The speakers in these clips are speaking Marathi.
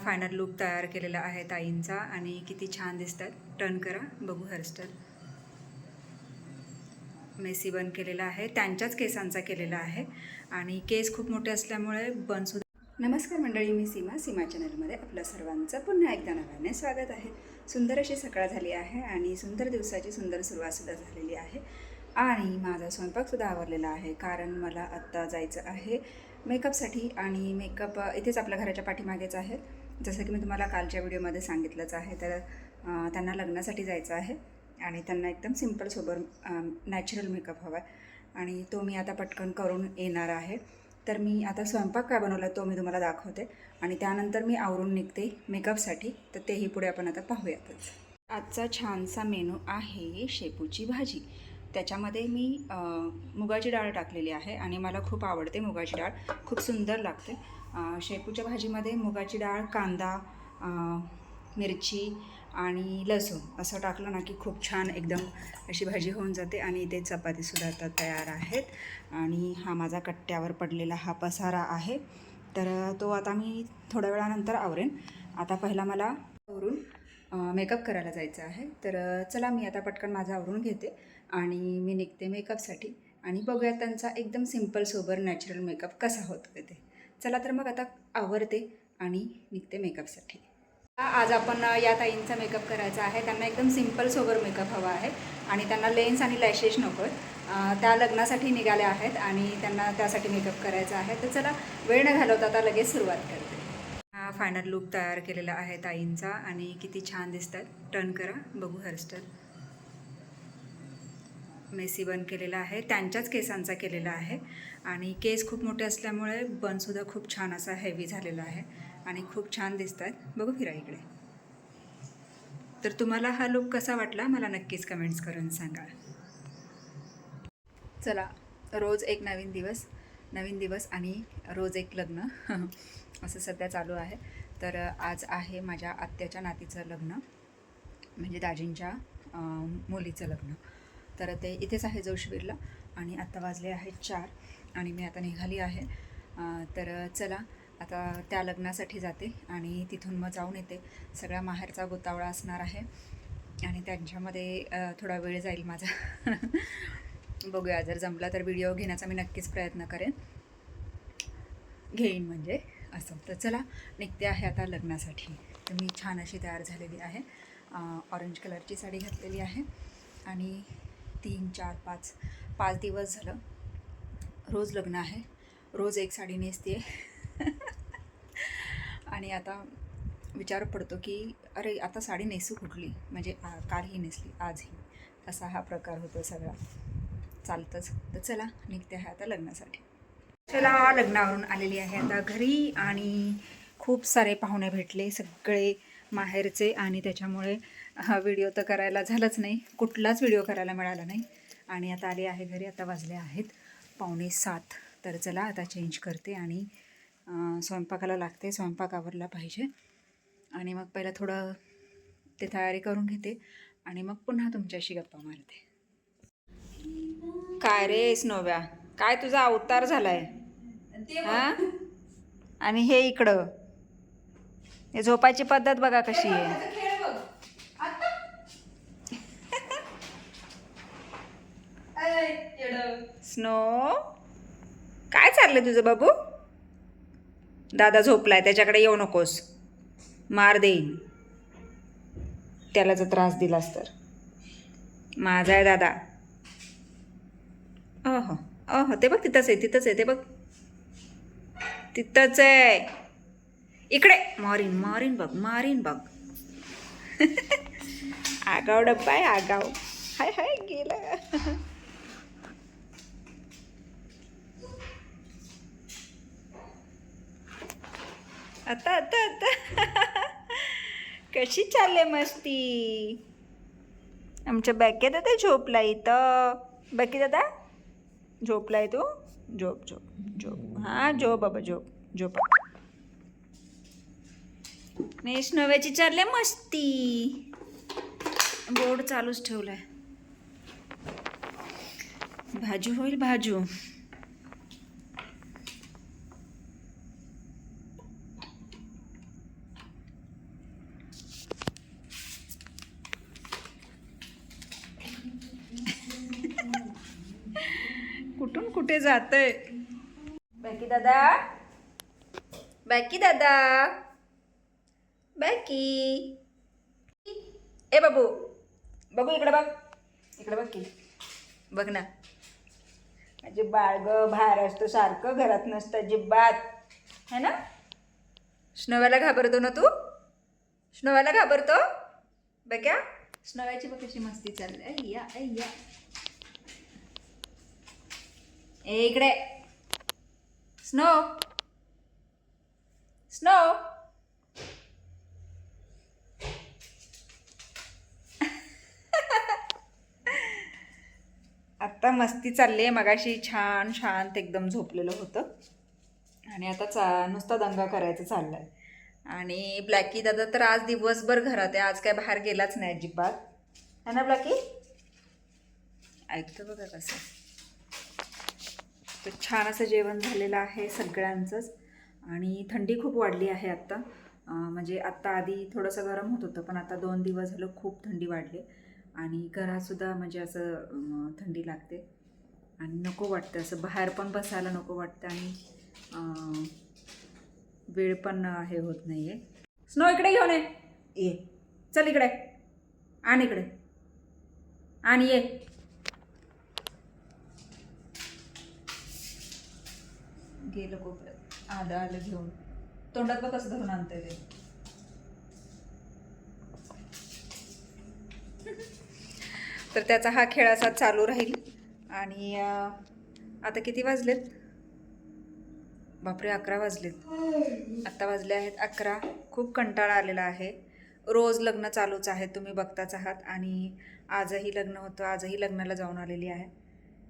फायनल लुक तयार केलेला आहे ताईंचा आणि किती छान दिसतात. टर्न करा. बघू हेअरस्टाईल मेसी बन केलेला आहे. त्यांच्याच केसांचा केलेला आहे. आणि केस खूप मोठे असल्यामुळे बनसुद्धा नमस्कार मंडळी मी सीमा. सीमा चॅनलमध्ये आपलं सर्वांचं पुन्हा एकदा नव्याने स्वागत आहे. सुंदर अशी सकाळ झाली आहे आणि सुंदर दिवसाची सुंदर सुरुवातसुद्धा झालेली आहे. आणि माझा स्वयंपाकसुद्धा आवरलेला आहे कारण मला आत्ता जायचं आहे मेकअपसाठी आणि मेकअप इथेच आपल्या घराच्या पाठीमागेच आहेत जसं की मी तुम्हाला कालच्या व्हिडिओमध्ये सांगितलंच आहे तर त्यांना लग्नासाठी जायचं आहे आणि त्यांना एकदम सिंपल सोबर नॅचरल मेकअप हवा आहे आणि तो मी आता पटकन करून येणार आहे. तर मी आता स्वयंपाक काय बनवला तो मी तुम्हाला दाखवते आणि त्यानंतर मी आवरून निघते मेकअपसाठी तर तेही पुढे आपण आता पाहूयातच. आजचा छानसा मेनू आहे शेपूची भाजी. त्याच्यामध्ये मी मुगाची डाळ टाकलेली आहे आणि मला खूप आवडते मुगाची डाळ. खूप सुंदर लागते. शेपूच्या भाजीमध्ये मुगाची डाळ कांदा मिरची आणि लसूण असं टाकलं ना की खूप छान एकदम अशी भाजी होऊन जाते आणि इथे चपातीसुद्धा आता तयार आहेत. आणि हा माझा कट्ट्यावर पडलेला हा पसारा आहे. तर तो आता मी थोड्या वेळानंतर आवरेन. आता पहिला मला आवरून मेकअप करायला जायचं आहे. तर चला मी आता पटकन माझं आवरून घेते आणि मी निघते मेकअपसाठी आणि बघूया त्यांचा एकदम सिंपल सोबर नॅचरल मेकअप कसा होतो ते चला तर मग आता आवरते आणि निघते मेकअपसाठी. आज आपण या ताईंचा मेकअप करायचा आहे. त्यांना एकदम सिंपल सोबर मेकअप हवा आहे आणि त्यांना लेन्स आणि लॅशेस नको आहेत. त्या लग्नासाठी निघाल्या आहेत आणि त्यांना त्यासाठी मेकअप करायचा आहे. तर चला वेळ न घालवता आता लगेच सुरुवात करते. हा फायनल लुक तयार केलेला आहे ताईंचा आणि किती छान दिसतात. टर्न करा बघू हेअरस्टाईल मेसी बन केलेला आहे. त्यांच्याच केसांचा केलेला आहे. आणि केस खूप मोठे असल्यामुळे बनसुद्धा खूप छान असा हेवी झालेला आहे. आणि खूप छान दिसत आहेत बघू फिरा इकडे. तर तुम्हाला हा लुक कसा वाटला? मला नक्कीच कमेंट्स करून सांगा. चला रोज एक नवीन दिवस नवीन दिवस आणि रोज एक लग्न. असं सध्या चालू आहे. तर आज आहे माझ्या आत्याच्या नातीचं लग्न. म्हणजे दाजींच्या मुलीचं लग्न. तर ते इथेच आहे जोशवीरला आणि आत्ता वाजले आहेत चार आणि मी आता निघाली आहे. तर चला आता त्या लग्नासाठी जाते आणि तिथून मग जाऊन येते. सगळा माहेरचा गोतावळा असणार आहे आणि त्यांच्यामध्ये थोडा वेळ जाईल माझा. बघूया जर जमला तर व्हिडिओ घेण्याचा मी नक्कीच प्रयत्न करेन. घेईन म्हणजे असं. तर चला निघते आहे आता लग्नासाठी. तर मी छान अशी तयार झालेली आहे. ऑरेंज कलरची साडी घातलेली आहे आणि तीन चार पाच पाच दिवस झालं. रोज लग्न आहे. रोज एक साडी नेसते आणि आता विचार पडतो की अरे आता साडी नेसू कुठली? म्हणजे आ- ही नेसली आजही. असा हा प्रकार होतो सगळा. चालतंच. तर चला निघते आहे आता लग्नासाठी. चला लग्नावरून आलेली आहे आता घरी आणि खूप सारे पाहुणे भेटले सगळे माहेरचे आणि त्याच्यामुळे हा व्हिडिओ तर करायला झालंच नाही. कुठलाच व्हिडिओ करायला मिळाला नाही. आणि आता आले आहे घरी आता वाजले आहेत पावणे सात. तर चला आता चेंज करते आणि स्वयंपाकाला लागते स्वयंपाक आवरला पाहिजे. आणि मग पहिला थोडं ते तयारी करून घेते आणि मग पुन्हा तुमच्याशी गप्पा मारते. काय रे स्नोव्या? काय तुझा अवतार झालाय? हा? आणि हे इकडं. हे झोपायची पद्धत बघा कशी आहे. स्नो काय चाललं तुझं बाबू? दादा झोपलाय त्याच्याकडे येऊ नकोस. मार देईन. त्याला जर त्रास दिलास तर. माझा आहे दादा. अह अह ते बघ तिथंच आहे तिथंच आहे ते बघ. तिथंच आहे. इकडे. मारीन मारीन बघ मारीन बघ. आगाव डब्बा आहे आगाव. हाय हाय गेलं. आता आता आता. कशी चालले मस्ती? आमच्या बॅके दादा झोपला इथं. बॅके दादा? झोपलाय तू? झोप झोप झोप. हां झोप बाबा झोप झोप. वैष्णव्याची नव्याची चालले मस्ती. बोर्ड चालूच ठेवलाय. भाजू होईल भाजू. कुठे जातंय? बॅकी दादा? बॅकी दादा? बॅकी? ए बाबू बघू इकडे बघ. इकडे बघ की. बघ ना. माझे बाळग बाहेर असतो सारखं घरात नसतं अजिबात. है ना? स्नोव्याला घाबरतो ना तू? स्नोव्याला घाबरतो? बघ्या. स्नोव्याची बघ कशी मस्ती चालली. अय्या अय्या. ए इकडे. स्नो. स्नो. आत्ता मस्ती चालली आहे मगाशी छान शांत एकदम झोपलेलं होतं. आणि आता चा नुसता दंगा करायचा चालला आहे आणि ब्लॅकी दादा तर आज दिवसभर घरात आहे आज काय बाहेर गेलाच नाही अजिबात. है ना ब्लॅकी? ऐकतो बघा कसं तर छान असं जेवण झालेलं आहे सगळ्यांचंच. आणि थंडी खूप वाढली आहे आत्ता. म्हणजे आत्ता आधी थोडंसं गरम होत होतं पण आता दोन दिवस झालं खूप थंडी वाढली. आणि घरातसुद्धा म्हणजे असं थंडी लागते. आणि नको वाटतं असं बाहेर पण बसायला नको वाटतं आणि वेळ पण हे होत नाही आहे स्नो इकडे घेऊन ये. चल इकडे. आण इकडे. आणि ये. गेलं कोपऱ्यात. आलं आलं घेऊन. तोंडात बघ कसं धरून आणतंय ते. तर त्याचा हा खेळ असा चालू राहील. आणि आता किती वाजलेत? बापरे अकरा वाजलेत. आत्ता वाजले आहेत अकरा. खूप कंटाळा आलेला आहे. रोज लग्न चालूच आहे. तुम्ही बघताच आहात. आणि आजही लग्न होतं. आजही लग्नाला जाऊन आलेली आहे.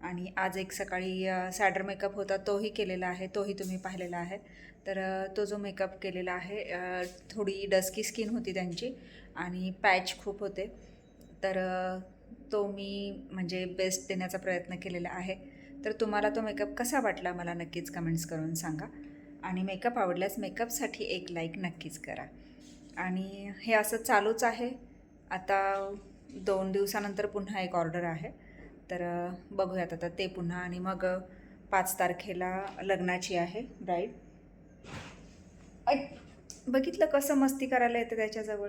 आणि आज एक सकाळी सॅडर मेकअप होता तोही केलेला आहे तोही तुम्ही पाहिलेला आहे. तर तो जो मेकअप केलेला आहे थोडी डस्की स्किन होती त्यांची आणि पॅच खूप होते. तर तो मी म्हणजे बेस्ट देण्याचा प्रयत्न केलेला आहे. तर तुम्हाला तो मेकअप कसा वाटला मला नक्कीच कमेंट्स करून सांगा. आणि मेकअप आवडल्यास मेकअपसाठी एक लाईक नक्कीच करा. आणि हे असं चालूच आहे. आता दोन दिवसानंतर पुन्हा एक ऑर्डर आहे. तर बघूयात आता ते पुन्हा. आणि मग पाच तारखेला लग्नाची आहे ब्राईड ऐक बघितलं कसं मस्ती करायला येतं त्याच्याजवळ?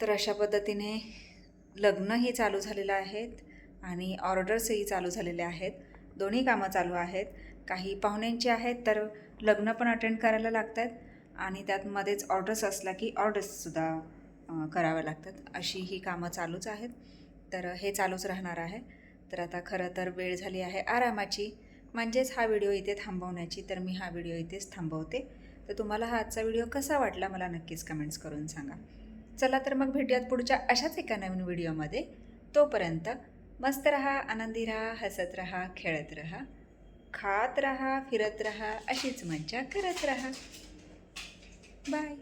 तर अशा पद्धतीने लग्नही चालू झालेलं आहेत आणि ऑर्डर्सही चालू झालेले आहेत. दोन्ही कामं चालू आहेत. काही पाहुण्यांची आहेत तर लग्न पण अटेंड करायला लागत आहेत आणि त्यात मध्येच ऑर्डर्स असला की ऑर्डर्ससुद्धा कराव्या लागतात. अशी ही कामं चालूच आहेत. तर हे चालूच राहणार आहे. तर आता खरं तर वेळ झाली आहे आरामाची. म्हणजेच हा व्हिडिओ इथे थांबवण्याची तर मी हा व्हिडिओ इथेच थांबवते. तर तुम्हाला हा आजचा व्हिडिओ कसा वाटला मला नक्कीच कमेंट्स करून सांगा. चला तर मग भेटूयात पुढच्या अशाच एका नवीन व्हिडिओमध्ये. तोपर्यंत मस्त रहा आनंदी रहा हसत रहा खेळत रहा खात रहा फिरत रहा अशीच मज्जा करत रहा. बाय